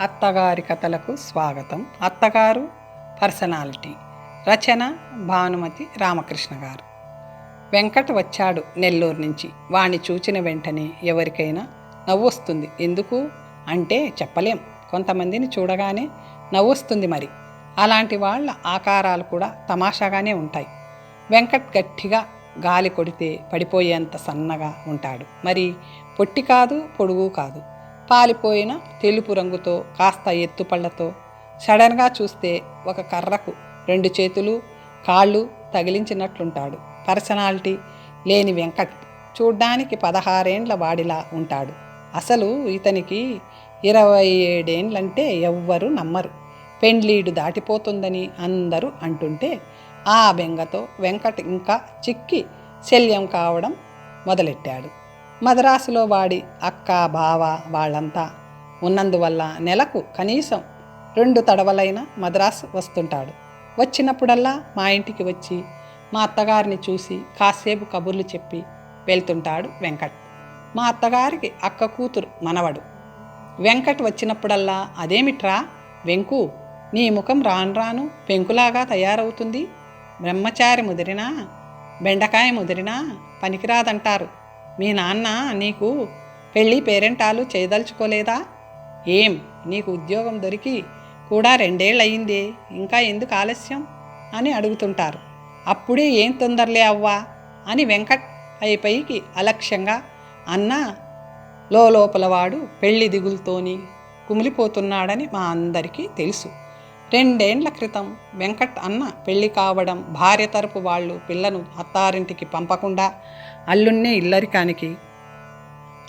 అత్తగారి కథలకు స్వాగతం. అత్తగారు పర్సనాలిటీ. రచన భానుమతి రామకృష్ణ గారు. వెంకట్ వచ్చాడు నెల్లూరు నుంచి. వాణ్ణి చూచిన వెంటనే ఎవరికైనా నవ్వొస్తుంది. ఎందుకు? అంటే చెప్పలేం. కొంతమందిని చూడగానే నవ్వొస్తుంది మరి. అలాంటి వాళ్ళ ఆకారాలు కూడా తమాషాగానే ఉంటాయి. వెంకట్ గట్టిగా గాలి కొడితే పడిపోయేంత సన్నగా ఉంటాడు. మరి పొట్టి కాదు పొడుగు కాదు. పాలిపోయిన తెలుపు రంగుతో కాస్త ఎత్తుపళ్ళతో సడన్గా చూస్తే ఒక కర్రకు రెండు చేతులు కాళ్ళు తగిలించినట్లుంటాడు. పర్సనాలిటీ లేని వెంకట్ చూడ్డానికి పదహారేండ్ల వాడిలా ఉంటాడు. అసలు ఇతనికి ఇరవై ఏడేండ్లంటే ఎవ్వరూ నమ్మరు. పెండ్లీడు దాటిపోతుందని అందరూ అంటుంటే ఆ బెంగతో వెంకట్ ఇంకా చిక్కి శల్యం కావడం మొదలెట్టాడు. మద్రాసులో వాడి అక్క బావ వాళ్ళంతా ఉన్నందువల్ల నెలకు కనీసం రెండు తడవలైన మద్రాసు వస్తుంటాడు. వచ్చినప్పుడల్లా మా ఇంటికి వచ్చి మా అత్తగారిని చూసి కాసేపు కబుర్లు చెప్పి వెళ్తుంటాడు వెంకట్. మా అత్తగారికి అక్క కూతురు మనవడు. వెంకట్ వచ్చినప్పుడల్లా అదేమిట్రా? వెంకు నీ ముఖం రాను రాను పెంకులాగా తయారవుతుంది. బ్రహ్మచారి ముదిరినా బెండకాయ ముదిరినా పనికిరాదంటారు. మీ నాన్న నీకు పెళ్ళి పేరెంటాలు చేయదలుచుకోలేదా? ఏం? నీకు ఉద్యోగం దొరికి కూడా రెండేళ్ళయిందే. ఇంకా ఎందుకు ఆలస్యం? అని అడుగుతుంటారు. అప్పుడే ఏం తొందరలే అవ్వా? అని వెంకట్ అయిపైకి అలక్ష్యంగా అన్న లోపలవాడు పెళ్ళి దిగులతోని కుమిలిపోతున్నాడని మా అందరికీ తెలుసు. రెండేండ్ల క్రితం వెంకట్ అన్న పెళ్ళి కావడం భార్య తరపు వాళ్ళు పిల్లను అత్తారింటికి పంపకుండా అల్లున్నే ఇల్లరికానికి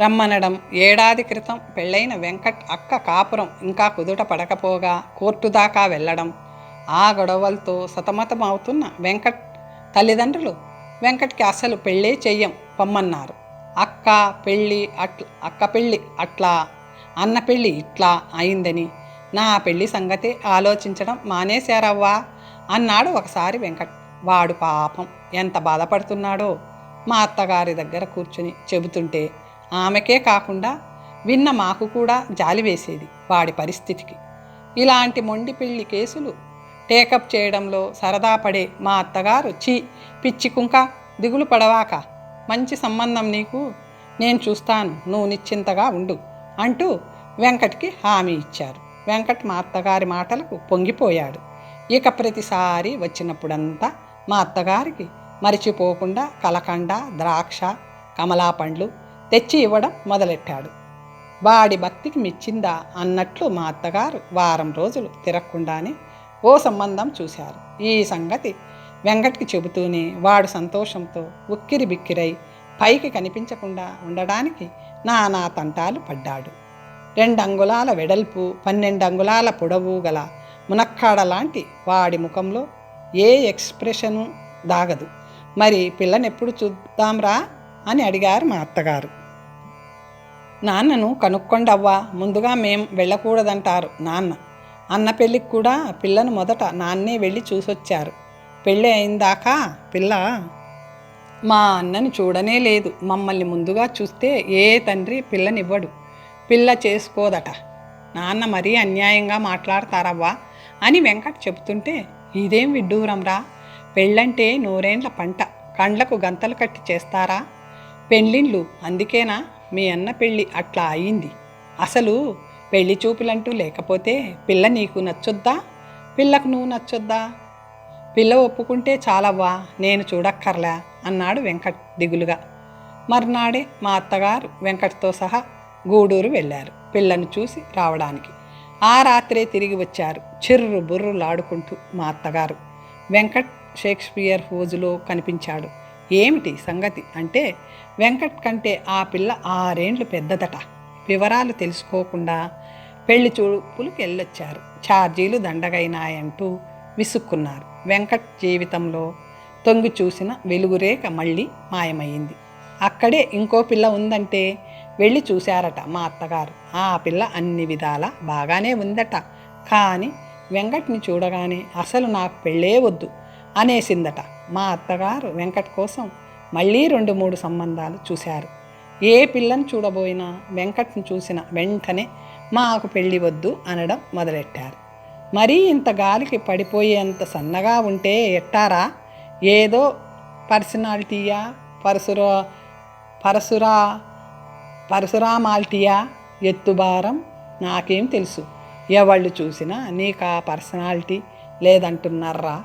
రమ్మనడం ఏడాది క్రితం పెళ్ళైన వెంకట్ అక్క కాపురం ఇంకా కుదుట పడకపోగా కోర్టు దాకా వెళ్ళడం ఆ గొడవలతో సతమతం అవుతున్న వెంకట్ తల్లిదండ్రులు వెంకట్కి అసలు పెళ్ళే చెయ్యం పొమ్మన్నారు. అక్క పెళ్ళి అట్ల అక్క పెళ్ళి అట్లా అన్న పెళ్ళి ఇట్లా అయిందని నా పెళ్ళి సంగతి ఆలోచించడం మానేశారవ్వా? అన్నాడు ఒకసారి వెంకట్. వాడు పాపం. ఎంత బాధపడుతున్నాడో? మా అత్తగారి దగ్గర కూర్చుని చెబుతుంటే ఆమెకే కాకుండా విన్న మాకు కూడా జాలి వేసేది వాడి పరిస్థితికి. ఇలాంటి మొండి పెళ్ళి కేసులు టేకప్ చేయడంలో సరదా పడే మా అత్తగారు చీ పిచ్చి కుంక దిగులు పడవాక మంచి సంబంధం నీకు నేను చూస్తాను నువ్వు నిశ్చింతగా ఉండు అంటూ వెంకట్కి హామీ ఇచ్చారు. వెంకట్ మా అత్తగారి మాటలకు పొంగిపోయాడు. ఇక ప్రతిసారి వచ్చినప్పుడంతా మా అత్తగారికి మరిచిపోకుండా కలకండ ద్రాక్ష కమలా పండ్లు తెచ్చి ఇవ్వడం మొదలెట్టాడు. వాడి భక్తికి మెచ్చిందా అన్నట్లు మా అత్తగారు వారం రోజులు తిరగకుండానే ఓ సంబంధం చూశారు. ఈ సంగతి వెంకట్కి చెబుతూనే వాడు సంతోషంతో ఉక్కిరి బిక్కిరై పైకి కనిపించకుండా ఉండడానికి నానా తంటాలు పడ్డాడు. రెండు అంగుళాల వెడల్పు పన్నెండు అంగుళాల పొడవు గల మునక్కాడ లాంటి వాడి ముఖంలో ఏ ఎక్స్ప్రెషను దాగదు. మరి పిల్లనెప్పుడు చూద్దాంరా? అని అడిగారు మా అత్తగారు. నాన్నను కనుక్కోండవ్వా ముందుగా మేం వెళ్ళకూడదంటారు నాన్న. అన్న పెళ్ళికి కూడా పిల్లను మొదట నాన్నే వెళ్ళి చూసొచ్చారు. పెళ్ళి అయిందాకా పిల్ల మా అన్నను చూడనే లేదు. మమ్మల్ని ముందుగా చూస్తే ఏ తండ్రి పిల్లనివ్వడు. పిల్ల చేసుకోదట. నాన్న మరీ అన్యాయంగా మాట్లాడతారవ్వా అని వెంకట్ చెబుతుంటే ఇదేం విడ్డూరంరా? పెళ్ళంటే నూరేండ్ల పంట. కండ్లకు గంతలు కట్టి చేస్తారా? పెళ్ళిళ్ళు అందుకేనా? మీ అన్న పెళ్ళి అట్లా అయింది. అసలు పెళ్ళి చూపులంటూ లేకపోతే పిల్ల నీకు నచ్చొద్దా? పిల్లకు నువ్వు నచ్చొద్దా? పిల్ల ఒప్పుకుంటే చాలవ్వా? నేను చూడక్కర్లే? అన్నాడు వెంకట్ దిగులుగా. మర్నాడే మా అత్తగారు వెంకట్తో సహా గూడూరు వెళ్ళారు. పిల్లను చూసి రావడానికి. ఆ రాత్రే తిరిగి వచ్చారు. చిర్రు బుర్రులాడుకుంటూ మా అత్తగారు. వెంకట్ షేక్స్పియర్ హోజులో కనిపించాడు. ఏమిటి సంగతి అంటే వెంకట్ కంటే ఆ పిల్ల ఆరేండ్లు పెద్దదట. వివరాలు తెలుసుకోకుండా పెళ్ళి చూపులకు వెళ్ళొచ్చారు. ఛార్జీలు దండగైనాయంటూ విసుక్కున్నారు. వెంకట్ జీవితంలో తొంగి చూసిన వెలుగురేఖ మళ్ళీ మాయమైంది అక్కడే ఇంకో పిల్ల ఉందంటే వెళ్ళి చూశారట మా అత్తగారు. ఆ పిల్ల అన్ని విధాల బాగానే ఉందట. కానీ వెంకట్ని చూడగానే అసలు నాకు పెళ్ళే వద్దు అనేసిందట మా అత్తగారు వెంకట్ కోసం మళ్ళీ రెండు మూడు సంబంధాలు చూశారు. ఏ పిల్లని చూడబోయినా వెంకట్ని చూసిన వెంటనే మాకు పెళ్ళి వద్దు అనడం మొదలెట్టారు. మరీ ఇంత గాలికి పడిపోయేంత సన్నగా ఉంటే ఎట్టారా? ఏదో పర్సనాలిటీయా? పరసురా పరశురా పరశురామాల్టియా ఎత్తుబారం నాకేం తెలుసు. ఎవళ్ళు చూసినా నీకు ఆ పర్సనాలిటీ లేదంటున్నారా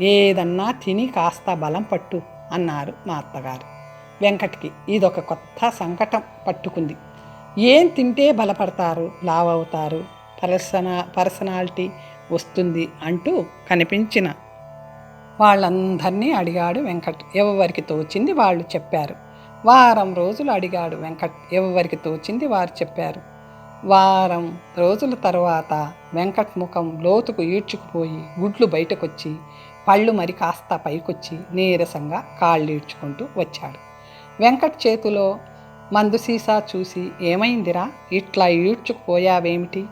ఏదన్నా తిని కాస్త బలం పట్టు అన్నారు మా అత్తగారు. వెంకట్కి ఇదొక కొత్త సంకటం పట్టుకుంది. ఏం తింటే బలపడతారు? లావ్ అవుతారు పర్సనా పర్సనాలిటీ వస్తుంది అంటూ కనిపించిన వాళ్ళందరినీ అడిగాడు వెంకట్. ఎవరికి తోచింది వాళ్ళు చెప్పారు. వారం రోజులు అడిగాడు వెంకట్. ఎవరికి తోచింది వారు చెప్పారు. వారం రోజుల తరువాత వెంకట్ ముఖం లోతుకు ఈడ్చుకుపోయి గుడ్లు బయటకొచ్చి పళ్ళు మరి కాస్త పైకొచ్చి నీరసంగా కాళ్ళు ఈడ్చుకుంటూ వచ్చాడు. వెంకట్ చేతిలో మందు సీసా చూసి ఏమైందిరా? ఇట్లా ఈడ్చుకుపోయావేమిటి?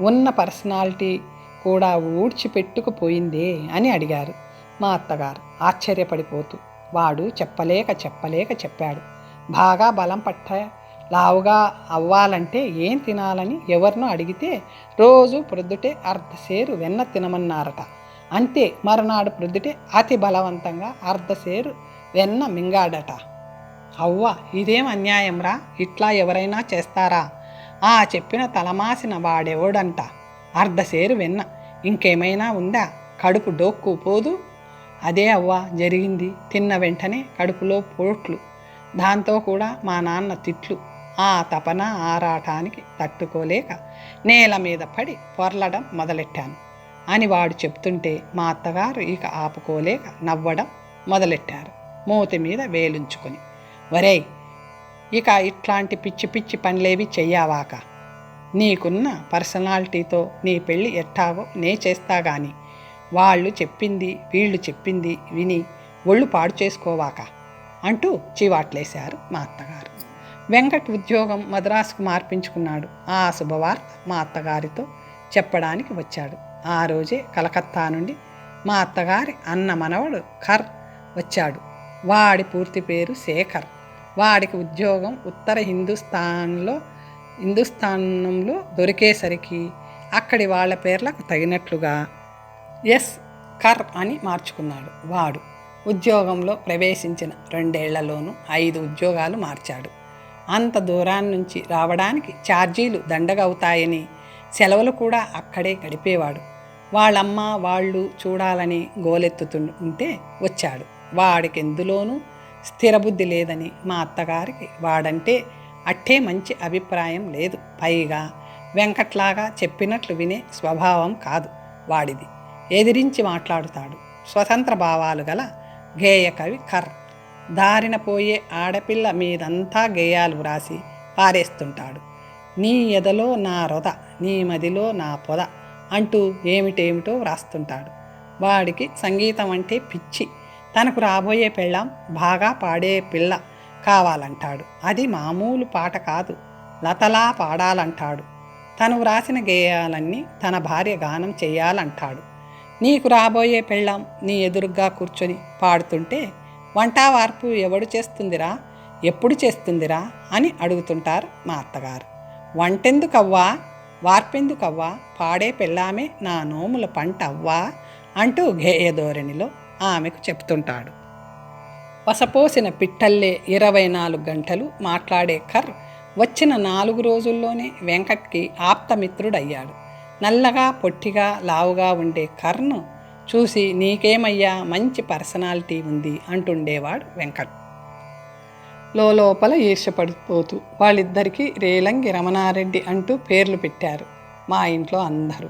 ఉన్న పర్సనాలిటీ కూడా ఊడ్చిపెట్టుకుపోయిందే అని అడిగారు మా అత్తగారు. ఆశ్చర్యపడిపోతూ వాడు చెప్పలేక చెప్పలేక చెప్పాడు. బాగా బలం పట్ట లావుగా అవ్వాలంటే ఏం తినాలని ఎవరినో అడిగితే రోజు ప్రొద్దుటే అర్ధసేరు వెన్న తినమన్నారట. అంతే మరునాడు ప్రొద్దుటే అతి బలవంతంగా అర్ధసేరు వెన్న మింగాడట. అవ్వ ఇదేం అన్యాయంరా ఇట్లా ఎవరైనా చేస్తారా? ఆ చెప్పిన తలమాసిన వాడెవడంట? అర్ధసేరు వెన్న. ఇంకేమైనా ఉందా? కడుపు డోక్కు పోదు? అదే అవ్వ జరిగింది. తిన్న వెంటనే కడుపులో పోట్లు. దాంతో కూడా మా నాన్న తిట్లు. ఆ తపన ఆరాటానికి తట్టుకోలేక నేల మీద పడి పొర్లడం మొదలెట్టాను. అని వాడు చెప్తుంటే మా అత్తగారు ఇక ఆపుకోలేక నవ్వడం మొదలెట్టారు. మూతి మీద వేలుంచుకొని వరేయ్ ఇక ఇట్లాంటి పిచ్చి పిచ్చి పనులేవి చెయ్యావాక. నీకున్న పర్సనాలిటీతో నీ పెళ్ళి ఎట్టావో నే చేస్తా గాని వాళ్ళు చెప్పింది వీళ్ళు చెప్పింది విని ఒళ్ళు పాడు చేసుకోవాక. అంటూ చీవాట్లేశారు మా అత్తగారు. వెంకట్ ఉద్యోగం మద్రాసుకు మార్పించుకున్నాడు. ఆ శుభవార్త మా అత్తగారితో చెప్పడానికి వచ్చాడు. ఆ రోజే కలకత్తా నుండి మా అత్తగారి అన్న మనవడు ఖర్ వచ్చాడు. వాడి పూర్తి పేరు శేఖర్. వాడికి ఉద్యోగం ఉత్తర హిందుస్థాన్లో హిందుస్థానంలో దొరికేసరికి అక్కడి వాళ్ళ పేర్లకు తగినట్లుగా ఎస్ కర్ అని మార్చుకున్నాడు వాడు. ఉద్యోగంలో ప్రవేశించిన రెండేళ్ళలోనూ ఐదు ఉద్యోగాలు మార్చాడు. అంత దూరాన్ని నుంచి రావడానికి ఛార్జీలు దండగవుతాయని సెలవులు కూడా అక్కడే గడిపేవాడు. వాళ్ళమ్మ వాళ్ళు చూడాలని గోలెత్తుతు ఉంటే వచ్చాడు. వాడికి ఎందులోనూ స్థిరబుద్ధి లేదని మా అత్తగారికి వాడంటే అట్టే మంచి అభిప్రాయం లేదు. పైగా వెంకట్లాగా చెప్పినట్లు వినే స్వభావం కాదు వాడిది. ఎదిరించి మాట్లాడుతాడు. స్వతంత్ర భావాలు గల గేయకవి కర్. దారిన పోయే ఆడపిల్ల మీదంతా గేయాలు వ్రాసి పారేస్తుంటాడు. నీ ఎదలో నా రొద నీ మదిలో నా పొద అంటూ ఏమిటేమిటో వ్రాస్తుంటాడు. వాడికి సంగీతం అంటే పిచ్చి. తనకు రాబోయే పెళ్ళాం బాగా పాడే పిల్ల కావాలంటాడు. అది మామూలు పాట కాదు. లతలా పాడాలంటాడు. తను వ్రాసిన గేయాలన్నీ తన భార్య గానం చేయాలంటాడు. నీకు రాబోయే పెళ్ళాం నీ ఎదురుగ్గా కూర్చొని పాడుతుంటే వంట వార్పు ఎవడు చేస్తుందిరా? ఎప్పుడు చేస్తుందిరా? అని అడుగుతుంటారు మా అత్తగారు. వంటెందుకవ్వా? వార్పెందుకవ్వా? పాడే పెళ్ళామే నా నోముల పంట అవ్వా? అంటూ గేయ ధోరణిలో ఆమెకు చెప్తుంటాడు. వసపోసిన పిట్టల్లే ఇరవై నాలుగు గంటలు మాట్లాడే కర్ వచ్చిన నాలుగు రోజుల్లోనే వెంకట్కి ఆప్తమిత్రుడయ్యాడు. నల్లగా పొట్టిగా లావుగా ఉండే కర్ను చూసి నీకేమయ్యా మంచి పర్సనాలిటీ ఉంది అంటుండేవాడు వెంకట్. లోపల ఈర్షపడిపోతూ వాళ్ళిద్దరికీ రేలంగి రమణారెడ్డి అంటూ పేర్లు పెట్టారు మా ఇంట్లో అందరూ.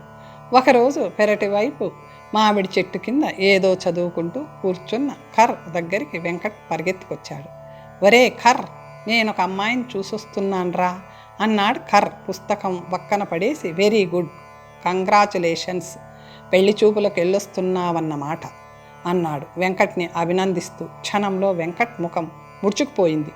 ఒకరోజు పెరటి వైపు మామిడి చెట్టు కింద ఏదో చదువుకుంటూ కూర్చున్న కర్ దగ్గరికి వెంకట్ పరిగెత్తుకొచ్చాడు. ఒరే కర్ నేను ఒక అమ్మాయిని చూసొస్తున్నాన్రా అన్నాడు కర్ పుస్తకం పక్కన పడేసి వెరీ గుడ్ కంగ్రాచులేషన్స్. పెళ్ళి చూపులకు వెళ్ళొస్తున్నావన్నమాట అన్నాడు వెంకట్ని అభినందిస్తూ. క్షణంలో వెంకట్ ముఖం ముడుచుకుపోయింది.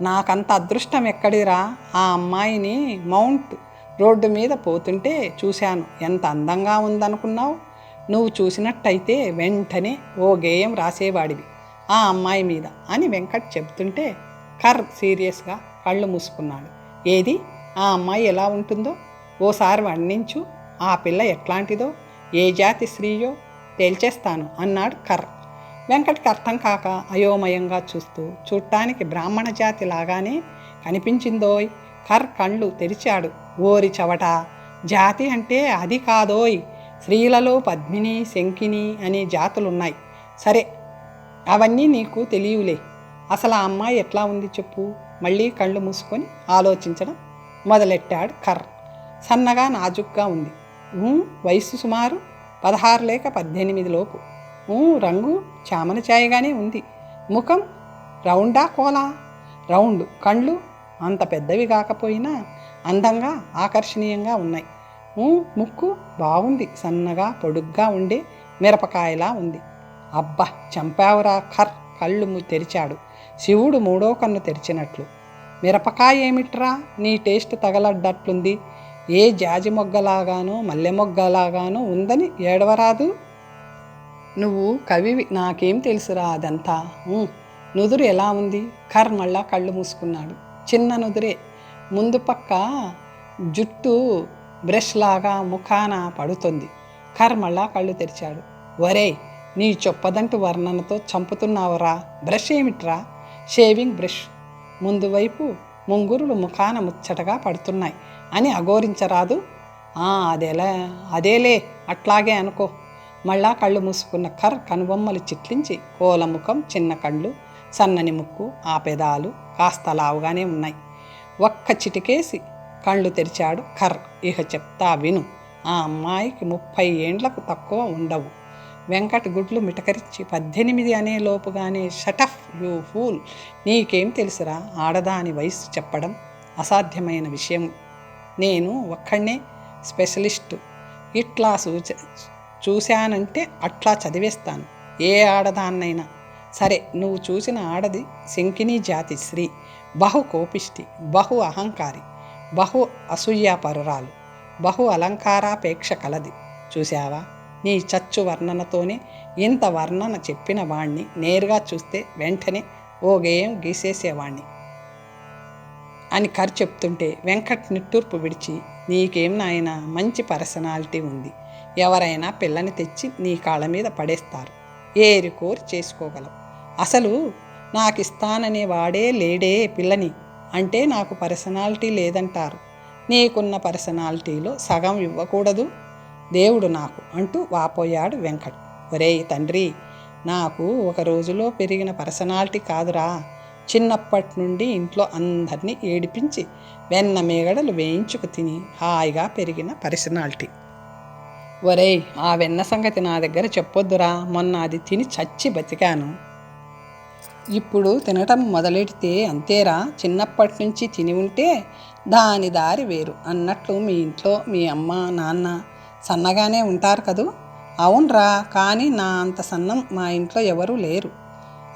నాకంత అదృష్టం ఎక్కడిరా? ఆ అమ్మాయిని మౌంట్ రోడ్డు మీద పోతుంటే చూశాను. ఎంత అందంగా ఉందనుకున్నావు? నువ్వు చూసినట్టయితే వెంటనే ఓ గేయం రాసేవాడివి ఆ అమ్మాయి మీద అని వెంకట్ చెబుతుంటే కర్ సీరియస్గా కళ్ళు మూసుకున్నాడు. ఏది? ఆ అమ్మాయి ఎలా ఉంటుందో? ఓసారి వర్ణించు. ఆ పిల్ల ఎట్లాంటిదో ఏ జాతి స్త్రీయో తేల్చేస్తాను అన్నాడు కర్ర. వెంకట్కి అర్థం కాక అయోమయంగా చూస్తూ చూడటానికి బ్రాహ్మణ జాతి లాగానే కనిపించిందోయ్. కర్ కళ్ళు తెరిచాడు. ఓరి చవట జాతి అంటే అది కాదోయ్. స్త్రీలలో పద్మిని శంకిని అనే జాతులున్నాయి. సరే అవన్నీ నీకు తెలియలే. అసలు ఆ అమ్మాయి ఎట్లా ఉంది చెప్పు. మళ్ళీ కళ్ళు మూసుకొని ఆలోచించడం మొదలెట్టాడు కర్ర. సన్నగా నాజుగ్గా ఉంది. వయస్సు వయసు సుమారు పదహారు లేక పద్దెనిమిది లోపు. రంగు చామన ఛాయగానే ఉంది. ముఖం రౌండా కోలా. రౌండ్ కళ్ళు అంత పెద్దవి కాకపోయినా అందంగా ఆకర్షణీయంగా ఉన్నాయి. ముక్కు బాగుంది సన్నగా పొడుగ్గా ఉండే మిరపకాయలా ఉంది. అబ్బా చంపావురా ఖర్ కళ్ళు తెరిచాడు. శివుడు మూడో కన్ను తెరిచినట్లు. మిరపకాయ ఏమిట్రా నీ టేస్ట్ తగలడ్డట్లుంది. ఏ జాజి మొగ్గలాగానో మల్లె మొగ్గలాగానో ఉందని ఏడవరాదు. నువ్వు కవివి నాకేం తెలుసురా అదంతా? నుదురు ఎలా ఉంది? కర్ మళ్ళా కళ్ళు మూసుకున్నాడు. చిన్న నుదురే. ముందు పక్క జుట్టు బ్రష్ లాగా ముఖాన పడుతుంది. కర్ మళ్ళా కళ్ళు తెరిచాడు. ఒరే నీ చొప్పదంటు వర్ణనతో చంపుతున్నావురా. బ్రష్ ఏమిట్రా? Shaving brush. ముందు వైపు ముంగురులు ముఖాన ముచ్చటగా పడుతున్నాయి. అని అఘోరించరాదు. అదేలే అదేలా అదేలే అట్లాగే అనుకో. మళ్ళా కళ్ళు మూసుకున్న కర్ కనుబొమ్మలు చిట్లించి కోలముఖం చిన్న కళ్ళు సన్నని ముక్కు ఆ పెదాలు కాస్త లావుగానే ఉన్నాయి. ఒక్క చిటికేసి కళ్ళు తెరిచాడు కర్. ఇహ చెప్తా విను ఆ అమ్మాయికి ముప్పై ఏండ్లకు తక్కువ ఉండవు. వెంకట గుడ్లు మిటకరించి పద్దెనిమిది అనే లోపుగానే షటఫ్ యూ ఫూల్ నీకేం తెలుసురా? ఆడదాని వయసు చెప్పడం అసాధ్యమైన విషయం నేను ఒక్కడనే స్పెషలిస్టు. ఇట్లా సూచ చూశానంటే అట్లా చదివేస్తాను. ఏ ఆడదాన్నైనా. సరే నువ్వు చూసిన ఆడది శంకిని జాతి స్త్రీ. బహు కోపిష్టి బహు అహంకారి బహు అసూయాపరురాలు బహు అలంకారాపేక్ష కలది. చూశావా? నీ చచ్చు వర్ణనతోనే ఇంత వర్ణన చెప్పిన వాణ్ణి నేరుగా చూస్తే వెంటనే ఓ గేయం గీసేసేవాణ్ణి. అని కర్ చెప్తుంటే వెంకట్ నిట్టూర్పు విడిచి నీకేం నాయన మంచి పర్సనాలిటీ ఉంది. ఎవరైనా పిల్లని తెచ్చి నీ కాళ్ళ మీద పడేస్తారు. ఏరి కోరి చేసుకోగలవు అసలు నాకు ఇస్తాననే వాడే లేడే పిల్లని అంటే నాకు పర్సనాలిటీ లేదంటారు. నీకున్న పర్సనాలిటీలో సగం ఇవ్వకూడదు. దేవుడు నాకు అంటూ వాపోయాడు వెంకట్. ఒరేయ్ తండ్రి నాకు ఒక రోజులో పెరిగిన పర్సనాలిటీ కాదురా. చిన్నప్పటి నుండి ఇంట్లో అందరినీ ఏడిపించి వెన్న మేగడలు వేయించుకు తిని హాయిగా పెరిగిన పర్సనాలిటీ. ఒరేయ్ ఆ వెన్న సంగతి నా దగ్గర చెప్పొద్దురా. మొన్న అది తిని చచ్చి బతికాను. ఇప్పుడు తినటం మొదలెడితే అంతేరా. చిన్నప్పటి నుంచి తిని ఉంటే దాని దారి వేరు. అన్నట్లు మీ ఇంట్లో మీ అమ్మ నాన్న సన్నగానే ఉంటారు కదూ? అవునరా. కానీ నా అంత సన్నం మా ఇంట్లో ఎవరూ లేరు.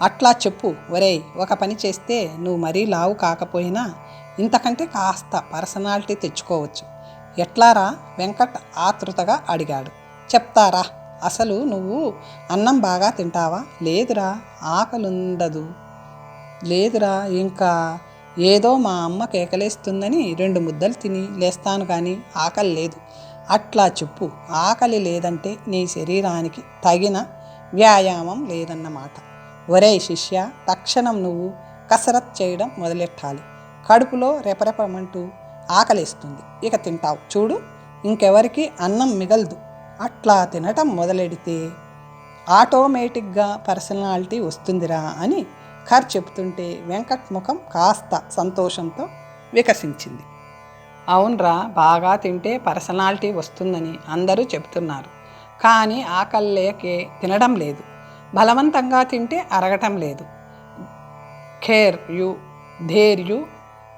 అట్లా చెప్పు ఒరేయ్ ఒక పని చేస్తే నువ్వు మరీ లావు కాకపోయినా ఇంతకంటే కాస్త పర్సనాలిటీ తెచ్చుకోవచ్చు. ఎట్లారా? వెంకట్ ఆతృతగా అడిగాడు. చెప్తారా? అసలు నువ్వు అన్నం బాగా తింటావా? లేదురా ఆకలుండదు. లేదురా ఇంకా ఏదో మా అమ్మ కేకలేస్తుందని రెండు ముద్దలు తిని లేస్తాను కానీ ఆకలి లేదు. అట్లా చెప్పు ఆకలి లేదంటే నీ శరీరానికి తగిన వ్యాయామం లేదన్నమాట. ఒరేయ్ శిష్య తక్షణం నువ్వు కసరత్ చేయడం మొదలెట్టాలి. కడుపులో రెపరెపమంటూ ఆకలిస్తుంది. ఇక తింటావు. చూడు ఇంకెవరికి అన్నం మిగలదు. అట్లా తినటం మొదలెడితే ఆటోమేటిక్గా పర్సనాలిటీ వస్తుందిరా అని ఖర్ చెప్తుంటే వెంకట్ ముఖం కాస్త సంతోషంతో వికసించింది. అవునరా బాగా తింటే పర్సనాలిటీ వస్తుందని అందరూ చెప్తున్నారు కానీ ఆకలి లేకే తినడం లేదు. బలవంతంగా తింటే అరగటం లేదు. Kher you there you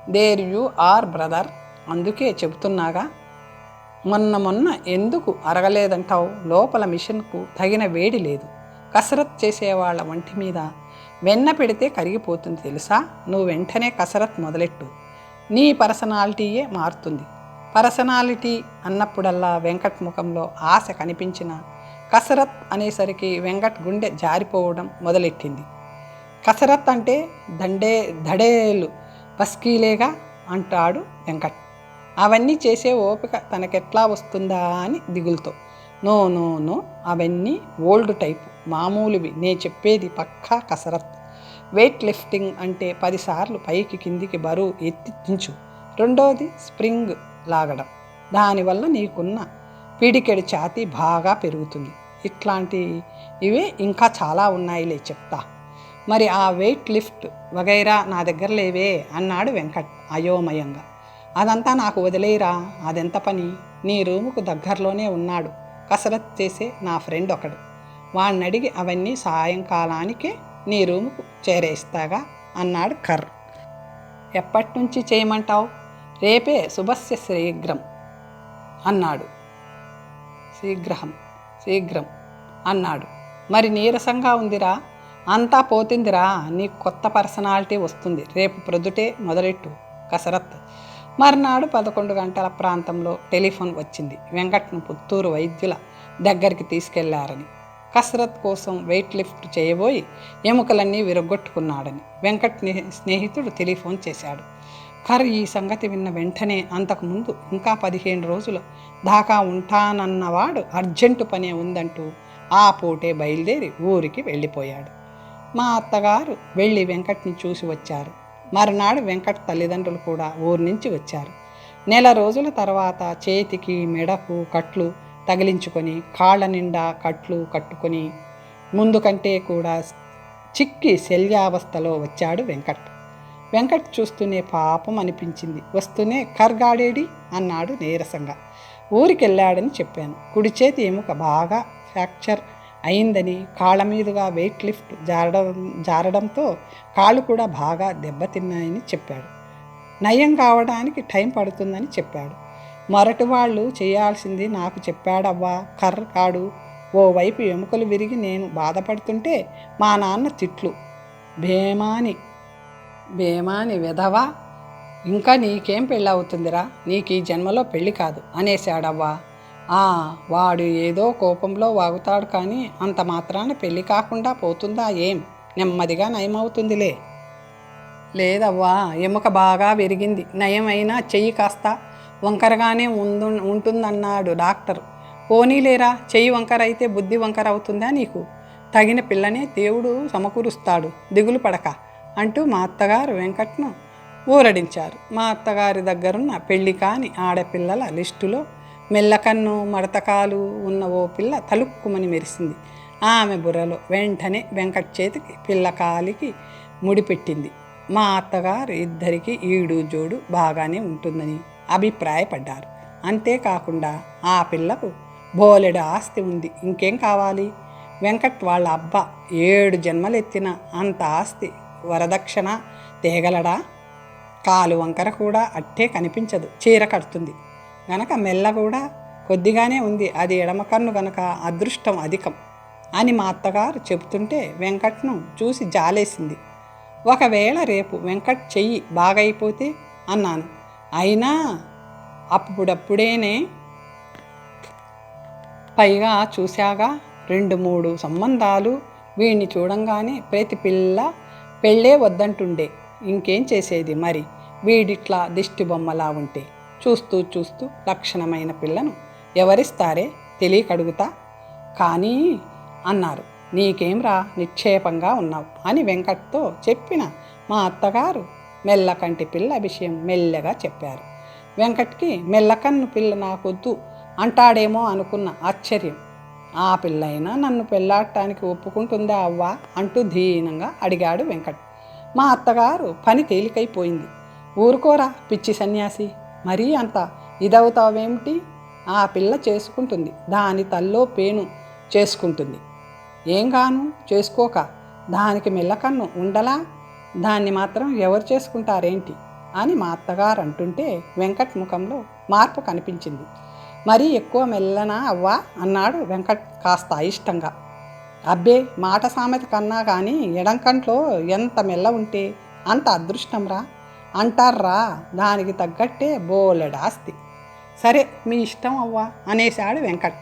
there you are brother అందుకే చెబుతున్నాగా మొన్న మొన్న ఎందుకు అరగలేదంటావు? లోపల మిషన్కు తగిన వేడి లేదు. కసరత్ చేసేవాళ్ళ వంటి మీద వెన్న పెడితే కరిగిపోతుంది తెలుసా? నువ్వు వెంటనే కసరత్ మొదలెట్టు. నీ పర్సనాలిటీయే మారుతుంది. పర్సనాలిటీ అన్నప్పుడల్లా వెంకట్ ముఖంలో ఆశ కనిపించిన కసరత్ అనేసరికి వెంకట్ గుండె జారిపోవడం మొదలెట్టింది. కసరత్ అంటే దండే దడేలు పస్కీలేగా అంటాడు వెంకట్. అవన్నీ చేసే ఓపిక తనకెట్లా వస్తుందా అని దిగులుతో. నో నో నో అవన్నీ ఓల్డ్ టైప్ మామూలువి నే చెప్పేది పక్కా కసరత్. వెయిట్ లిఫ్టింగ్ అంటే పదిసార్లు పైకి కిందికి బరువు ఎత్తించు రెండోది స్ప్రింగ్ లాగడం. దానివల్ల నీకున్న పీడికెడు ఛాతీ బాగా పెరుగుతుంది. ఇట్లాంటి ఇవే ఇంకా చాలా ఉన్నాయిలే చెప్తా. మరి ఆ వెయిట్ లిఫ్ట్ వగైరా నా దగ్గర లేవే అన్నాడు వెంకట్ అయోమయంగా. అదంతా నాకు వదిలేయరా అదెంత పని? నీ రూముకు దగ్గరలోనే ఉన్నాడు. కసరత్ చేసే నా ఫ్రెండ్ ఒకడు. వాణ్ణి అడిగి అవన్నీ సాయంకాలానికి నీ రూముకు చేరేస్తాగా అన్నాడు కర్. ఎప్పటి నుంచి చేయమంటావు? రేపే శుభస్య శీఘ్రం అన్నాడు. శీఘ్రం శీఘ్రం అన్నాడు. మరి నీరసంగా ఉందిరా అంతా పోతుందిరా నీకు కొత్త పర్సనాలిటీ వస్తుంది. రేపు ప్రొద్దుటే మొదలెట్టు కసరత్ మర్నాడు పదకొండు గంటల ప్రాంతంలో టెలిఫోన్ వచ్చింది. వెంకట్ను పుత్తూరు వైద్యుల దగ్గరికి తీసుకెళ్ళారని. కసరత్ కోసం వెయిట్ లిఫ్ట్ చేయబోయి ఎముకలన్నీ విరగొట్టుకున్నాడని వెంకట్ స్నేహితుడు టెలిఫోన్ చేశాడు. ఖర్ ఈ సంగతి విన్న వెంటనే అంతకుముందు ఇంకా పదిహేను రోజులు దాకా ఉంటానన్నవాడు అర్జెంటు పనే ఉందంటూ ఆ పూటే బయలుదేరి ఊరికి వెళ్ళిపోయాడు. మా అత్తగారు వెళ్ళి వెంకట్ని చూసి వచ్చారు. మరునాడు వెంకట్ తల్లిదండ్రులు కూడా ఊరి నుంచి వచ్చారు. నెల రోజుల తర్వాత చేతికి మెడకు కట్లు తగిలించుకొని కాళ్ళ నిండా కట్లు కట్టుకొని ముందు కంటే కూడా చిక్కి శల్యావస్థలో వచ్చాడు వెంకట్. వెంకట్ చూస్తూనే పాపం అనిపించింది. వస్తూనే కర్గాడేడి అన్నాడు నీరసంగా. ఊరికెళ్ళాడని చెప్పాను. కుడి చేతి ఎముక బాగా ఫ్రాక్చర్ అయిందని కాళ్ళ మీదుగా వెయిట్ లిఫ్ట్ జారడం జారడంతో కాళ్ళు కూడా బాగా దెబ్బతిన్నాయని చెప్పాడు. నయం కావడానికి టైం పడుతుందని చెప్పాడు. మొరటి వాళ్ళు చేయాల్సింది నాకు చెప్పాడవ్వా కర్ర కాడు. ఓవైపు ఎముకలు విరిగి నేను బాధపడుతుంటే మా నాన్న తిట్లు. భేమాని భీమాని విధవా? ఇంకా నీకేం పెళ్ళి అవుతుందిరా నీకు ఈ జన్మలో పెళ్ళి కాదు అనేశాడవ్వా. ఆ వాడు ఏదో కోపంలో వాగుతాడు కానీ అంత మాత్రాన పెళ్ళి కాకుండా పోతుందా ఏం? నెమ్మదిగా నయమవుతుందిలే. లేదవ్వా ఎముక బాగా విరిగింది. నయమైనా చెయ్యి కాస్త వంకరగానే ఉందు ఉంటుందన్నాడు డాక్టర్. పోనీలేరా చెయ్యి వంకర అయితే బుద్ధి వంకర అవుతుందా నీకు? తగిన పిల్లనే దేవుడు సమకూరుస్తాడు. దిగులు పడక. అంటూ మా అత్తగారు వెంకట్ను ఊరడించారు. మా అత్తగారి దగ్గరున్న పెళ్ళి కాని ఆడపిల్లల లిస్టులో మెల్లకన్ను మడతకాలు ఉన్న ఓ పిల్ల తలుక్కుమని మెరిసింది. ఆమె బుర్రలో వెంటనే వెంకట్ చేతికి పిల్ల కాలికి ముడిపెట్టింది. మా అత్తగారు ఇద్దరికి ఈడు జోడు బాగానే ఉంటుందని అభిప్రాయపడ్డారు. అంతేకాకుండా ఆ పిల్లకు బోలెడు ఆస్తి ఉంది. ఇంకేం కావాలి? వెంకట్ వాళ్ళ అబ్బ ఏడు జన్మలెత్తిన అంత ఆస్తి వరదక్షిణ తేగలడా? కాలు వంకర కూడా అట్టే కనిపించదు. చీర కడుతుంది. గనక మెల్ల కూడా కొద్దిగానే ఉంది. అది ఎడమ కన్ను గనక అదృష్టం అధికం అని మా అత్తగారు చెబుతుంటే వెంకట్ను చూసి జాలేసింది. ఒకవేళ రేపు వెంకట్ చెయ్యి బాగైపోతే అన్నాను. అయినా అప్పుడప్పుడేనే పైగా చూశాగా రెండు మూడు సంబంధాలు. వీణ్ణి చూడంగానే ప్రతి పిల్ల పెళ్ళే వద్దంటుండే. ఇంకేం చేసేది మరి? వీడిట్లా దిష్టి బొమ్మలా ఉంటే. చూస్తూ చూస్తూ లక్షణమైన పిల్లను ఎవరిస్తారే? తెలియకడుగుతా? కానీ అన్నారు నీకేంరా నిక్షేపంగా ఉన్నావు? అని వెంకట్తో చెప్పిన మా అత్తగారు మెల్లకంటి పిల్ల విషయం మెల్లగా చెప్పారు. వెంకట్కి మెల్లకన్ను పిల్ల నాకొద్దు అంటాడేమో అనుకున్న ఆశ్చర్యం. ఆ పిల్లైనా నన్ను పెళ్ళాడటానికి ఒప్పుకుంటుందా అవ్వా? అంటూ ధీనంగా అడిగాడు వెంకట్. మా అత్తగారు పని తేలికైపోయింది. ఊరుకోరా పిచ్చి సన్యాసి. మరీ అంత ఇదవుతావేమిటి? ఆ పిల్ల చేసుకుంటుంది. దాని తల్లో పేను చేసుకుంటుంది. ఏం గాను? చేసుకోక. దానికి మెల్లకన్ను ఉండలా? దాన్ని మాత్రం ఎవరు చేసుకుంటారేంటి? అని మా అత్తగారు అంటుంటే వెంకట్ ముఖంలో మార్పు కనిపించింది. మరీ ఎక్కువ మెల్లనా అవ్వా? అన్నాడు వెంకట్ కాస్త అయిష్టంగా. అబ్బే మాట సామెత కన్నా కానీ ఎడంకంట్లో ఎంత మెల్ల ఉంటే అంత అదృష్టంరా? అంటారా దానికి తగ్గట్టే బోలెడాస్తి. సరే మీ ఇష్టం అవ్వా? అనేశాడు వెంకట్.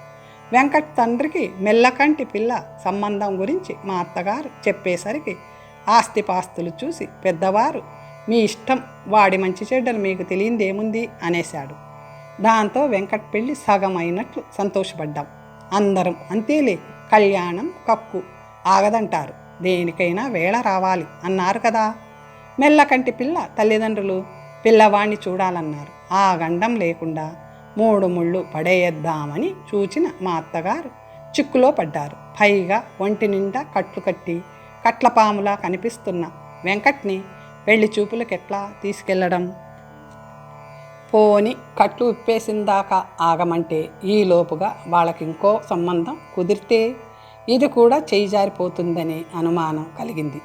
వెంకట్ తండ్రికి మెల్లకంటి పిల్ల సంబంధం గురించి మా అత్తగారు చెప్పేసరికి ఆస్తిపాస్తులు చూసి పెద్దవారు మీ ఇష్టం వాడి మంచి చెడ్డలు మీకు తెలియందేముంది? అనేశాడు. దాంతో వెంకట్ పెళ్ళి సగం అయినట్లు సంతోషపడ్డాం. అందరం అంతేలే కళ్యాణం కక్కు ఆగదంటారు. దేనికైనా వేళ రావాలి అన్నారు కదా. మెల్లకంటి పిల్ల తల్లిదండ్రులు పిల్లవాణ్ణి చూడాలన్నారు. ఆ గండం లేకుండా మూడు ముళ్ళు పడేయద్దామని చూచిన మా అత్తగారు చిక్కులో పడ్డారు. పైగా ఒంటి నిండా కట్లు కట్టి కట్లపాములా కనిపిస్తున్న వెంకట్ని పెళ్ళి చూపులకెట్లా తీసుకెళ్ళడం? పోని కట్లు ఉప్పేసిందాకా ఆగమంటే ఈలోపుగా వాళ్ళకి ఇంకో సంబంధం కుదిరితే ఇది కూడా చేయిజారిపోతుందనే అనుమానం కలిగింది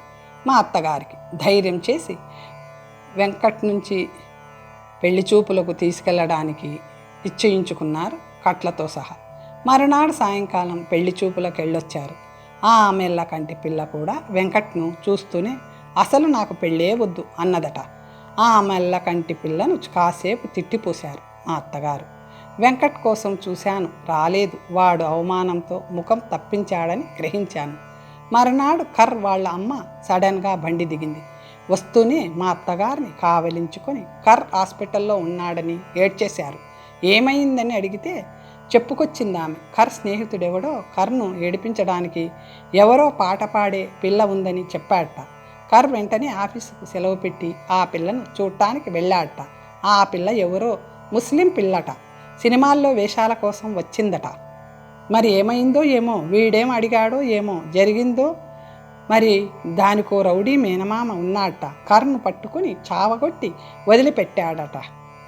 మా అత్తగారికి. ధైర్యం చేసి వెంకట్ నుంచి పెళ్ళి చూపులకు తీసుకెళ్ళడానికి నిశ్చయించుకున్నారు కట్లతో సహా. మరునాడు సాయంకాలం పెళ్ళి చూపులకు వెళ్ళొచ్చారు ఆ మెల్ల కంటి పిల్ల కూడా వెంకట్ను చూస్తూనే అసలు నాకు పెళ్ళే వద్దు అన్నదట. ఆ మెల్ల కంటి పిల్లను కాసేపు తిట్టిపోశారు మా అత్తగారు. వెంకట్ కోసం చూశాను రాలేదు. వాడు అవమానంతో ముఖం తప్పించాడని గ్రహించాను. మరునాడు కర్ వాళ్ళ అమ్మ సడన్గా బండి దిగింది. వస్తూనే మా అత్తగారిని కావలించుకొని కర్ హాస్పిటల్లో ఉన్నాడని ఏడ్చేశారు. ఏమైందని అడిగితే చెప్పుకొచ్చింది ఆమె కర్ స్నేహితుడెవడో కర్ను ఏడిపించడానికి ఎవరో పాట పాడే పిల్ల ఉందని చెప్పాడట. కర్ వెంటనే ఆఫీసుకు సెలవు పెట్టి ఆ పిల్లను చూడటానికి వెళ్ళాడట. ఆ పిల్ల ఎవరో ముస్లిం పిల్లట. సినిమాల్లో వేషాల కోసం వచ్చిందట. మరి ఏమైందో ఏమో వీడేం అడిగాడో ఏమో జరిగిందో? మరి దానికో రౌడీ మేనమామ ఉన్నాడట. కర్ను పట్టుకుని చావగొట్టి వదిలిపెట్టాడట.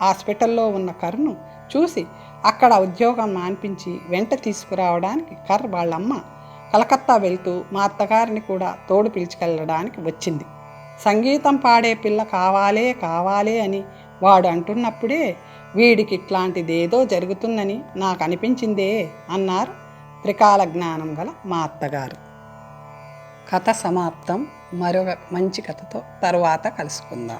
హాస్పిటల్లో ఉన్న కర్ను చూసి అక్కడ ఉద్యోగం మాన్పించి వెంట తీసుకురావడానికి కర్ వాళ్ళమ్మ కలకత్తా వెళ్తూ మా అత్తగారిని కూడా తోడు పిలుచుకెళ్ళడానికి వచ్చింది. సంగీతం పాడే పిల్ల కావాలే కావాలే అని వాడు అంటున్నప్పుడే వీడికి ఇట్లాంటిదేదో జరుగుతుందని నాకు అనిపించిందే అన్నారు త్రికాల జ్ఞానం గల మా అత్తగారు. కథ సమాప్తం. మరొక మంచి కథతో తరువాత కలుసుకుందాం.